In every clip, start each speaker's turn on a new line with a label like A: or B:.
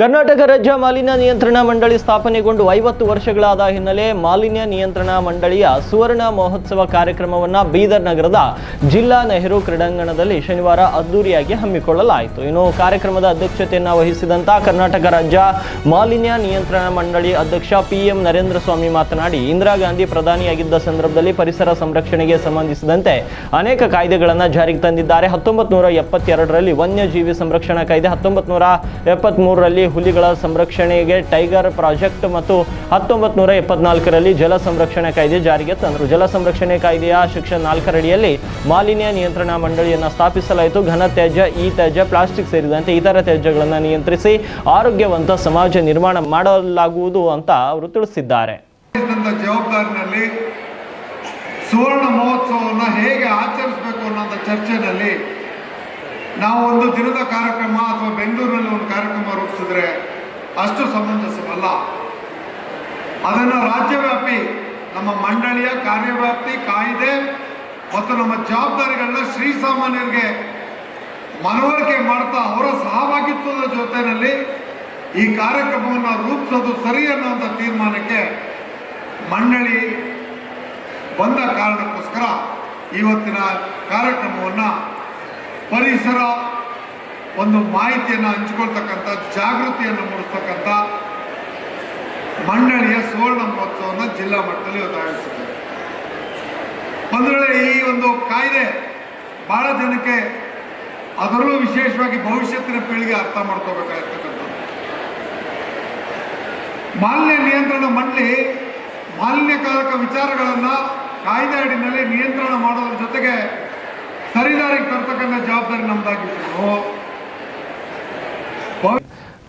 A: ಕರ್ನಾಟಕ ರಾಜ್ಯ ಮಾಲಿನ್ಯ ನಿಯಂತ್ರಣ ಮಂಡಳಿ ಸ್ಥಾಪನೆಗೊಂಡು ಐವತ್ತು ವರ್ಷಗಳಾದ ಹಿನ್ನೆಲೆ ಮಾಲಿನ್ಯ ನಿಯಂತ್ರಣ ಮಂಡಳಿಯ ಸುವರ್ಣ ಮಹೋತ್ಸವ ಕಾರ್ಯಕ್ರಮವನ್ನು ಬೀದರ್ ನಗರದ ಜಿಲ್ಲಾ ನೆಹರು ಕ್ರೀಡಾಂಗಣದಲ್ಲಿ ಶನಿವಾರ ಅದ್ದೂರಿಯಾಗಿ ಹಮ್ಮಿಕೊಳ್ಳಲಾಯಿತು. ಇನ್ನು ಕಾರ್ಯಕ್ರಮದ ಅಧ್ಯಕ್ಷತೆಯನ್ನು ವಹಿಸಿದಂತ ಕರ್ನಾಟಕ ರಾಜ್ಯ ಮಾಲಿನ್ಯ ನಿಯಂತ್ರಣ ಮಂಡಳಿ ಅಧ್ಯಕ್ಷ ಪಿ ಎಂ ನರೇಂದ್ರ ಸ್ವಾಮಿ ಮಾತನಾಡಿ, ಇಂದಿರಾ ಗಾಂಧಿ ಪ್ರಧಾನಿಯಾಗಿದ್ದ ಸಂದರ್ಭದಲ್ಲಿ ಪರಿಸರ ಸಂರಕ್ಷಣೆಗೆ ಸಂಬಂಧಿಸಿದಂತೆ ಅನೇಕ ಕಾಯ್ದೆಗಳನ್ನು ಜಾರಿಗೆ ತಂದಿದ್ದಾರೆ. ಹತ್ತೊಂಬತ್ತು ನೂರ ಎಪ್ಪತ್ತೆರಡರಲ್ಲಿ ವನ್ಯಜೀವಿ ಸಂರಕ್ಷಣಾ ಕಾಯ್ದೆ, ಹತ್ತೊಂಬತ್ತು ನೂರ ಹುಲಿಗಳ ಸಂರಕ್ಷಣೆಗೆ ಟೈಗರ್ ಪ್ರಾಜೆಕ್ಟ್ ಮತ್ತು ಹತ್ತೊಂಬತ್ತು ನೂರ ಎಪ್ಪತ್ನಾಲ್ಕರಲ್ಲಿ ಜಲ ಸಂರಕ್ಷಣೆ ಕಾಯ್ದೆ ಜಾರಿಗೆ ತಂದರು. ಜಲ ಸಂರಕ್ಷಣೆ ಕಾಯ್ದೆಯ ಸೆಕ್ಷನ್ ನಾಲ್ಕರಡಿಯಲ್ಲಿ ಮಾಲಿನ್ಯ ನಿಯಂತ್ರಣ ಮಂಡಳಿಯನ್ನು ಸ್ಥಾಪಿಸಲಾಯಿತು. ಘನ ತ್ಯಾಜ್ಯ, ಈ ತ್ಯಾಜ್ಯ, ಪ್ಲಾಸ್ಟಿಕ್ ಸೇರಿದಂತೆ ಇತರ ತ್ಯಾಜ್ಯಗಳನ್ನು ನಿಯಂತ್ರಿಸಿ ಆರೋಗ್ಯವಂತ ಸಮಾಜ ನಿರ್ಮಾಣ ಮಾಡಲಾಗುವುದು ಅಂತ ಅವರು ತಿಳಿಸಿದ್ದಾರೆ.
B: ಸುವರ್ಣ ಮಹೋತ್ಸವವನ್ನು ಹೇಗೆ ಆಚರಿಸಬೇಕು ಅನ್ನೋ ಚರ್ಚೆನಲ್ಲಿ ನಾವು ಒಂದು ದಿನದ ಕಾರ್ಯಕ್ರಮ ಅಥವಾ ಬೆಂಗಳೂರಿನಲ್ಲಿ ಒಂದು ಕಾರ್ಯಕ್ರಮ ರೂಪಿಸಿದ್ರೆ ಅಷ್ಟು ಸಮಂಜಸವಲ್ಲ. ಅದನ್ನು ರಾಜ್ಯವ್ಯಾಪಿ, ನಮ್ಮ ಮಂಡಳಿಯ ಕಾರ್ಯವ್ಯಾಪ್ತಿ ಕಾಯ್ದೆ ಮತ್ತು ನಮ್ಮ ಜವಾಬ್ದಾರಿಗಳನ್ನ ಶ್ರೀ ಸಾಮಾನ್ಯರಿಗೆ ಮನವರಿಕೆ ಮಾಡ್ತಾ ಅವರ ಸಹಭಾಗಿತ್ವದ ಜೊತೆಯಲ್ಲಿ ಈ ಕಾರ್ಯಕ್ರಮವನ್ನು ರೂಪಿಸೋದು ಸರಿ ಅನ್ನುವಂಥ ತೀರ್ಮಾನಕ್ಕೆ ಮಂಡಳಿ ಬಂದ ಕಾರಣಕ್ಕೋಸ್ಕರ ಇವತ್ತಿನ ಕಾರ್ಯಕ್ರಮವನ್ನು ಪರಿಸರ ಒಂದು ಮಾಹಿತಿಯನ್ನು ಹಂಚಿಕೊಳ್ತಕ್ಕಂಥ, ಜಾಗೃತಿಯನ್ನು ಮೂಡಿಸ್ತಕ್ಕಂಥ ಮಂಡಳಿಯ ಸುವರ್ಣ ಮಹೋತ್ಸವವನ್ನು ಜಿಲ್ಲಾ ಮಟ್ಟದಲ್ಲಿ ಇವತ್ತು ಆಯೋಜಿಸಿದೆ ಈ ಒಂದು ಕಾಯ್ದೆ ಬಹಳ ಜನಕ್ಕೆ ಅದರಲ್ಲೂ ವಿಶೇಷವಾಗಿ ಭವಿಷ್ಯತ್ತಿನ ಪೀಳಿಗೆ ಅರ್ಥ ಮಾಡ್ಕೋಬೇಕಾಗಿರ್ತಕ್ಕಂಥದ್ದು. ಮಾಲಿನ್ಯ ನಿಯಂತ್ರಣ ಮಂಡಳಿ ಮಾಲಿನ್ಯಕಾರಕ ವಿಚಾರಗಳನ್ನು ಕಾಯ್ದೆ ಅಡಿನಲ್ಲಿ ನಿಯಂತ್ರಣ ಮಾಡೋದ್ರ ಜೊತೆಗೆ ತರ್ತಕ್ಕಂಥ ಜವಾಬ್ದಾರಿ ನಮ್ದಾಗಿತ್ತು.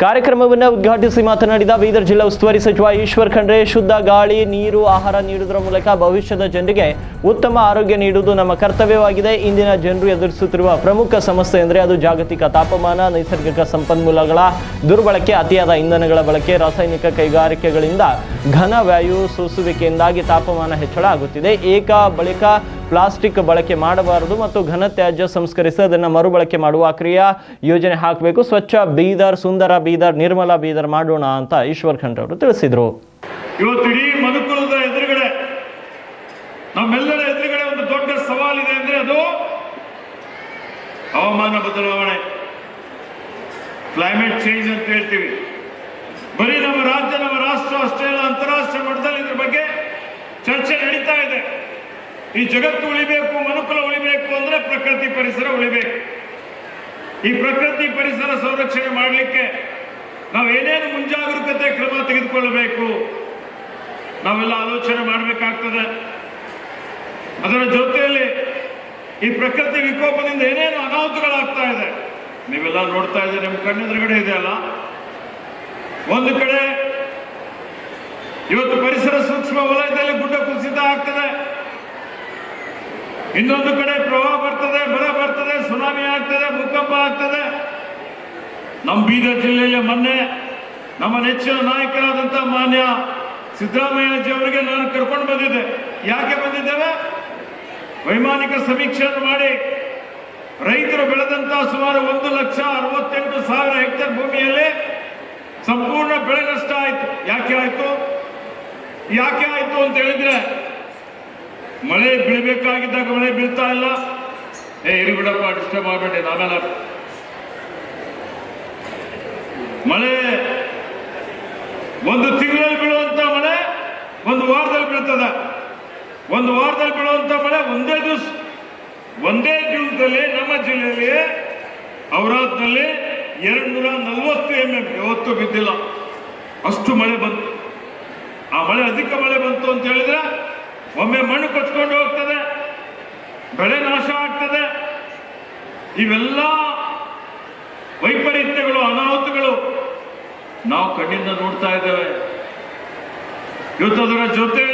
A: ಕಾರ್ಯಕ್ರಮವನ್ನು ಉದ್ಘಾಟಿಸಿ ಮಾತನಾಡಿದ ಬೀದರ್ ಜಿಲ್ಲಾ ಉಸ್ತುವಾರಿ ಸಚಿವ ಈಶ್ವರ್ ಖಂಡ್ರೆ, ಶುದ್ಧ ಗಾಳಿ, ನೀರು, ಆಹಾರ ನೀಡುವುದರ ಮೂಲಕ ಭವಿಷ್ಯದ ಜನರಿಗೆ ಉತ್ತಮ ಆರೋಗ್ಯ ನೀಡುವುದು ನಮ್ಮ ಕರ್ತವ್ಯವಾಗಿದೆ. ಇಂದಿನ ಜನರು ಎದುರಿಸುತ್ತಿರುವ ಪ್ರಮುಖ ಸಮಸ್ಯೆ ಎಂದರೆ ಅದು ಜಾಗತಿಕ ತಾಪಮಾನ, ನೈಸರ್ಗಿಕ ಸಂಪನ್ಮೂಲಗಳ ದುರ್ಬಳಕೆ, ಅತಿಯಾದ ಇಂಧನಗಳ ಬಳಕೆ, ರಾಸಾಯನಿಕ ಕೈಗಾರಿಕೆಗಳಿಂದ ಘನ ವಾಯು ಸೋಸುವಿಕೆಯಿಂದಾಗಿ ತಾಪಮಾನ ಹೆಚ್ಚಳ ಆಗುತ್ತಿದೆ. ಏಕ, ಬಳಿಕ ಪ್ಲಾಸ್ಟಿಕ್ ಬಳಕೆ ಮಾಡಬಾರದು ಮತ್ತು ಘನ ತ್ಯಾಜ್ಯ ಸಂಸ್ಕರಿಸಿ ಅದನ್ನು ಮರುಬಳಕೆ ಮಾಡುವ ಕ್ರಿಯಾ ಯೋಜನೆ ಹಾಕಬೇಕು. ಸ್ವಚ್ಛ ಬೀದರ್, ಸುಂದರ ಬೀದರ್, ನಿರ್ಮಲ ಬೀದರ್ ಮಾಡೋಣ ಅಂತ ಈಶ್ವರ್ ಖಂಡ್ರೆ ಅವರು ತಿಳಿಸಿದರು.
C: ಇವತ್ತು ಇಡೀ ಮನುಕುಲದ ಎದುರುಗಡೆ, ನಮ್ಮೆಲ್ಲರ ಎದುರುಗಡೆ ಒಂದು ದೊಡ್ಡ ಸವಾಲಿದೆ ಅಂದ್ರೆ ಅದು ಹವಾಮಾನ ಬದಲಾವಣೆ. ಕ್ಲೈಮೇಟ್ ಚೇಂಜ್ ಅಂತ ಹೇಳ್ತೀವಿ. ಬರೀ ನಮ್ಮ ರಾಜ್ಯ, ನಮ್ಮ ರಾಷ್ಟ್ರ ಅಷ್ಟೇ ಅಂತಾರಾಷ್ಟ್ರೀಯ ಮಟ್ಟದಲ್ಲಿ ಇದ್ರ ಬಗ್ಗೆ ಚರ್ಚೆ ನಡೀತಾ ಇದೆ. ಈ ಜಗತ್ತು ಉಳಿಬೇಕು, ಮನುಕುಲ ಉಳಿಬೇಕು ಅಂದ್ರೆ ಪ್ರಕೃತಿ ಪರಿಸರ ಉಳಿಬೇಕು. ಈ ಪ್ರಕೃತಿ ಪರಿಸರ ಸಂರಕ್ಷಣೆ ಮಾಡಲಿಕ್ಕೆ ನಾವು ಏನೇನು ಮುಂಜಾಗರೂಕತೆ ಕ್ರಮ ತೆಗೆದುಕೊಳ್ಳಬೇಕು, ನಾವೆಲ್ಲ ಆಲೋಚನೆ ಮಾಡಬೇಕಾಗ್ತದೆ. ಅದರ ಜೊತೆಯಲ್ಲಿ ಈ ಪ್ರಕೃತಿ ವಿಕೋಪದಿಂದ ಏನೇನು ಅನಾಹುತಗಳಾಗ್ತಾ ಇದೆ, ನೀವೆಲ್ಲ ನೋಡ್ತಾ ಇದ್ದೀರಿ ನಿಮ್ಮ ಕಣ್ಣೆದುರುಗಡೆ ಇದೆ ಅಲ್ಲ? ಒಂದು ಕಡೆ ಇವತ್ತು ಪರಿಸರ ಸೂಕ್ಷ್ಮ ವಲಯದಲ್ಲಿ ಗುಡ್ಡ ಕುಸಿತ ಆಗ್ತದೆ. ಇನ್ನೊಂದು ಕಡೆ ಪ್ರವಾಹ ಬರ್ತದೆ ಬರ ಬರ್ತದೆ ಸುನಾಮಿ ಆಗ್ತದೆ, ಭೂಕಂಪ ಆಗ್ತದೆ. ನಮ್ಮ ಬೀದರ್ ಜಿಲ್ಲೆಯಲ್ಲಿ ಮೊನ್ನೆ ನಮ್ಮ ನೆಚ್ಚಿನ ನಾಯಕರಾದಂಥ ಮಾನ್ಯ ಸಿದ್ದರಾಮಯ್ಯಜಿ ಅವರಿಗೆ ನಾನು ಕರ್ಕೊಂಡು ಬಂದಿದ್ದೆ. ಯಾಕೆ ಬಂದಿದ್ದೇವೆ? ವೈಮಾನಿಕ ಸಮೀಕ್ಷೆಯನ್ನು ಮಾಡಿ. ರೈತರು ಬೆಳೆದಂತ ಸುಮಾರು ಒಂದು ಲಕ್ಷ ಅರವತ್ತೆಂಟು ಸಾವಿರ ಹೆಕ್ಟೇರ್ ಭೂಮಿಯಲ್ಲಿ ಸಂಪೂರ್ಣ ಬೆಳೆ ನಷ್ಟ ಆಯ್ತು. ಯಾಕೆ ಆಯ್ತು? ಯಾಕೆ ಆಯ್ತು ಅಂತ ಹೇಳಿದ್ರೆ, ಮಳೆ ಬೀಳ್ಬೇಕಾಗಿದ್ದಾಗ ಮಳೆ ಬೀಳ್ತಾ ಇಲ್ಲ ಏ, ಇರಿ ಬಿಡಪ್ಪ ಡಿಸ್ಟರ್ಬ್ ಮಾಡಬೇಡಿ, ನಾವೆಲ್ಲ ಮಳೆ ಒಂದು ತಿಂಗಳಲ್ಲಿ ಬೀಳುವಂತ ಮಳೆ ಒಂದು ವಾರದಲ್ಲಿ ಬೀಳ್ತದ. ಒಂದು ವಾರದಲ್ಲಿ ಬೀಳುವಂತ ಮಳೆ ಒಂದೇ ದಿವಸ, ಒಂದೇ ದಿವಸದಲ್ಲಿ ನಮ್ಮ ಜಿಲ್ಲೆಯಲ್ಲಿ ಔರಾದ್ನಲ್ಲಿ ಎರಡು ನೂರ ನಲ್ವತ್ತು ಎಂ ಎಂ ಯಾವತ್ತೂ ಬಿದ್ದಿಲ್ಲ. ಅಷ್ಟು ಮಳೆ ಬಂತು. ಆ ಮಳೆ ಅಧಿಕ ಮಳೆ ಬಂತು ಅಂತ ಹೇಳಿದ್ರೆ ಒಮ್ಮೆ ಮಣ್ಣು ಕೊಚ್ಕೊಂಡು ಹೋಗ್ತದೆ. ಬೆಳೆ ನಾಶ ಆಗ್ತದೆ. ಇವೆಲ್ಲ ವೈಪರೀತ್ಯಗಳು ಅನಾಹುತಗಳು ನಾವು ಕಣ್ಣಿಂದ ನೋಡ್ತಾ ಇದ್ದೇವೆ. ಅದರ ಜೊತೆ